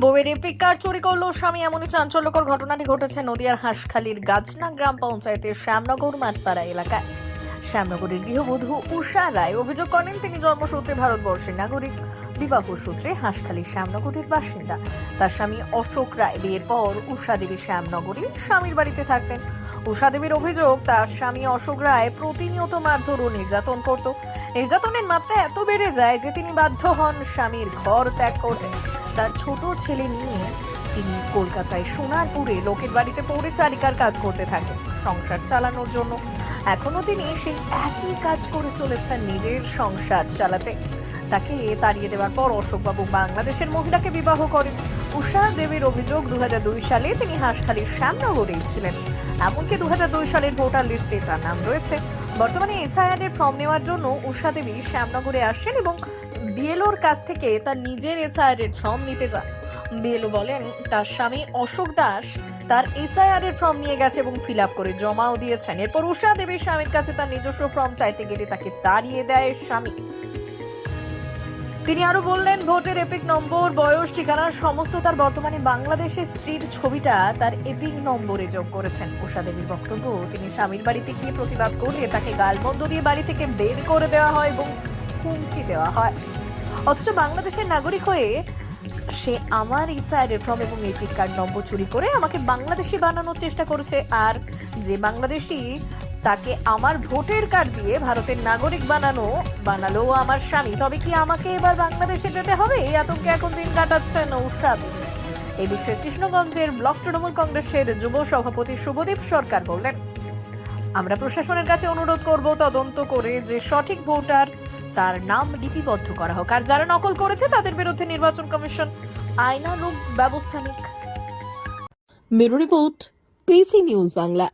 বউয়ের এপিক কার চুরি করল স্বামী, এমনই চাঞ্চল্যকর ঘটনাটি ঘটেছে নদিয়ার হাঁসখালীর গাজনা গ্রাম পঞ্চায়েতের শ্যামনগর মাঠপাড়া এলাকায়। শ্যামনগরের গৃহবধূ উষা রায় অভিযোগ করেন, তিনি জন্মসূত্রে ভারতবর্ষের নাগরিক। বিবাহ সূত্রে হাঁসখালীর শ্যামনগরের বাসিন্দা। তার স্বামী অশোক রায়। বিয়ের পর উষা দেবী শ্যামনগরে স্বামীর বাড়িতে থাকতেন। উষা দেবীর অভিযোগ, তার স্বামী অশোক রায় প্রতিনিয়ত মারধর ও নির্যাতন করত। নির্যাতনের মাত্রা এত বেড়ে যায় যে তিনি বাধ্য হন স্বামীর ঘর ত্যাগ করতে। তার ছোট ছেলে নিয়ে তিনি কলকাতায় সোনারপুরে লোকের বাড়িতে পরিচারিকার কাজ করতে থাকেন, সংসার চালানোর জন্য। এখনও তিনি সেই একই কাজ করে চলেছেন নিজের সংসার চালাতে। তাকে তাড়িয়ে দেওয়ার পর অশোকবাবু বাংলাদেশের মহিলাকে বিবাহ করেন। উষা দেবীর অভিযোগ দু হাজার দুই সালে তিনি হাঁসখালীর শ্যামনগরেই ছিলেন। এমনকি দু হাজার দুই সালের ভোটার লিস্টে তার নাম রয়েছে। বর্তমানে এসআইআর ফর্ম নেওয়ার জন্য উষা দেবী শ্যামনগরে আসেন এবং বিএলওর কাছ থেকে তার নিজের এসআইআর এর ফর্ম নিতে যান। বিএলও বলেন, তার স্বামী অশোক দাস তার এসআইআর এর ফর্ম নিয়ে গেছে এবং ফিল আপ করে জমাও দিয়েছেন। এরপর উষা দেবীর স্বামীর কাছে তার নিজস্ব ফর্ম চাইতে গেলে তাকে তাড়িয়ে দেয় স্বামী। তিনি আরও বললেন, ভোটের এপিক নম্বর, বয়স, ঠিকানা, সমস্ত তার বর্তমানে বাংলাদেশের স্ত্রীর ছবিটা তার এপিক নম্বরে যোগ করেছেন। উষা দেবীর বক্তব্য, তিনি স্বামীর বাড়িতে গিয়ে প্রতিবাদ করলে তাকে গালমন্দ দিয়ে বাড়ি থেকে বের করে দেওয়া হয় এবং হুমকি দেওয়া হয়। অথচ বাংলাদেশের নাগরিক হয়ে সে আমার ইসাইডের ফর্ম এবং এপিক কার্ড নম্বর চুরি করে আমাকে বাংলাদেশি বানানোর চেষ্টা করেছে। আর যে বাংলাদেশি তাকে আমার ভোটের কার্ড দিয়ে ভারতের নাগরিক বানানো, বানালো আমার স্বামী। তবে কি আমাকে এবার বাংলাদেশে যেতে হবে? এই আতঙ্কে এখন দিন কাটাচ্ছেন ঔষধ। এই বিষয়ে কৃষ্ণগঞ্জের ব্লক তৃণমূল কংগ্রেসের যুব সভাপতি শুভদীপ সরকার বললেন, আমরা প্রশাসনের কাছে অনুরোধ করব তদন্ত করে যে সঠিক ভোটার তার নাম লিপিবদ্ধ করা হোক। আর যারা নকল করেছে তাদের বিরুদ্ধে নির্বাচন কমিশন আইনানুগ ব্যবস্থা নিক। Bureau report, PC news Bangla.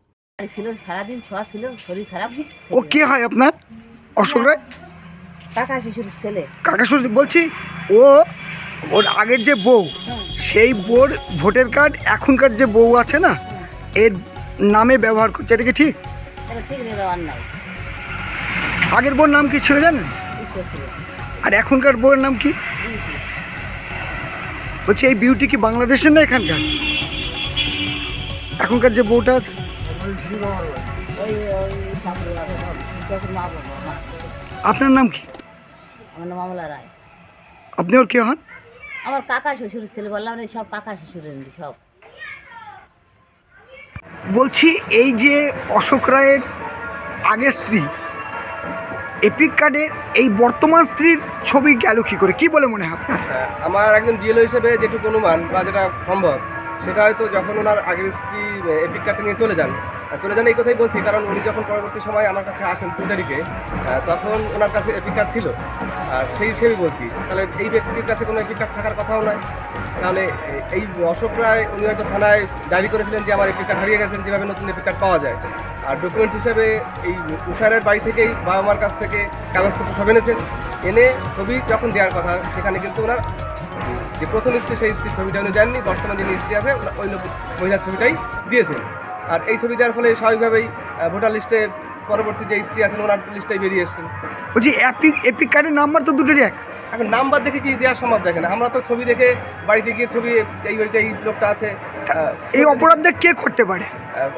ছিল সারাদিন শোয়া ছিল শরীর খারাপ। ও কে হয় আপনার? অশোক রায়? কাকা শ্বশুর ছেলে। কাকা শ্বশুর বলছি ও ওর আগের যে বউ সেই বউর ভোটার কার্ড এখনকার যে বউ আছে না এর নামে ব্যবহার করছে এটা কি ঠিক? আগের বউর নাম কি ছিল জানেন? আর এখনকার বউয়ের নাম কি? বলছি এই বিউটি কি বাংলাদেশের না এখানকার? এখনকার যে বউটা আছে আপনার নাম কি? আমার নাম মামলা রায়। আপনি ওর কে হন? আমার কাকা শ্বশুর ছেলে বললাম সব কাকা শ্বশুরের সব। বলছি এই যে অশোক রায়ের আগের স্ত্রী এপিক কার্ডে এই বর্তমান স্ত্রীর ছবি গেল কি করে? কি বলে মনে হয় আপনার? হ্যাঁ, আমার একজন বিএলও হিসেবে যেটুকু অনুমান বা যেটা সম্ভব সেটা হয়তো যখন ওনার আগের স্ত্রী এপিক কার্ডটা নিয়ে চলে যান চলে যান এই কথাই বলছি, কারণ উনি যখন পরবর্তী সময় আমার কাছে আসেন তারিখে তখন ওনার কাছে এপিক কার্ড ছিল। আর সেই হিসেবেই বলছি, তাহলে এই ব্যক্তির কাছে কোনো এপিক কার্ড থাকার কথাও নয়। তাহলে এই অশোক রায়, উনি হয়তো থানায় ডায়েরি করেছিলেন যে আমার এপিক কার্ড হারিয়ে গেছেন যেভাবে নতুন এপিক কার্ড পাওয়া যায়। আর ডকুমেন্টস হিসেবে এই উষারের বাড়ি থেকেই বাবা মার কাছ থেকে কাগজপত্র সব এনেছেন। এনে ছবি যখন দেওয়ার কথা, সেখানে কিন্তু ওনার যে প্রথম স্ত্রী সেই স্ত্রীর ছবিটা উনি দেননি বর্তমান যিনি স্ত্রী আছে ওই লোক মহিলার ছবিটাই দিয়েছেন। আর এই ছবি দেওয়ার ফলে স্বাভাবিকভাবেই ভোটার লিস্টে পরবর্তী যে স্ত্রী আছেন ওনার লিস্টেই বেরিয়ে এসেছেন। বলছি এপিক এপিক কার্ডের নাম্বার তো দুটোরই এক। এখন নাম্বার দেখে কি দেওয়া সম্ভব দেখেন আমরা তো ছবি দেখে বাড়িতে গিয়ে ছবি এই বাড়িতে এই লোকটা আছে এই অপরাধটা কে করতে পারে?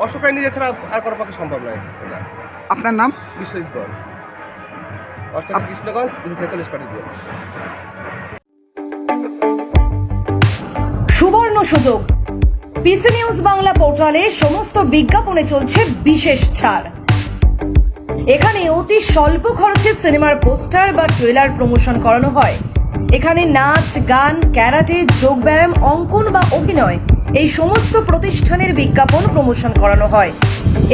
অশোক নিজে ছাড়া আর কারোর পক্ষে সম্ভব নয়। এটা আপনার নাম? বিশ্বজিৎ বল। অষ্টাশি কৃষ্ণগঞ্জ দুশো ছেচল্লিশ পার্টি সুবর্ণ সুযোগ। পিসি নিউজ বাংলা পোর্টালে সমস্ত বিজ্ঞাপনে চলছে বিশেষ ছাড়। এখানে অতি স্বল্প খরচে সিনেমার পোস্টার বা ট্রেলার প্রমোশন করানো হয়। এখানে নাচ, গান, ক্যারাটে, যোগব্যায়াম, অঙ্কন বা অভিনয় এই সমস্ত প্রতিষ্ঠানের বিজ্ঞাপন প্রমোশন করানো হয়।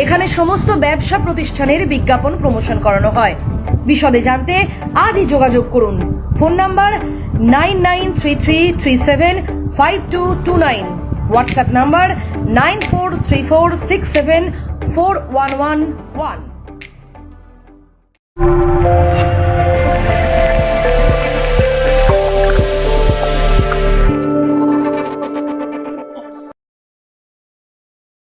এখানে সমস্ত ব্যবসা প্রতিষ্ঠানের বিজ্ঞাপন প্রমোশন করানো হয়। বিশদে জানতে আজই যোগাযোগ করুন। Phone number nine nine three three three seven five two two nine WhatsApp number nine four three four six seven four one one one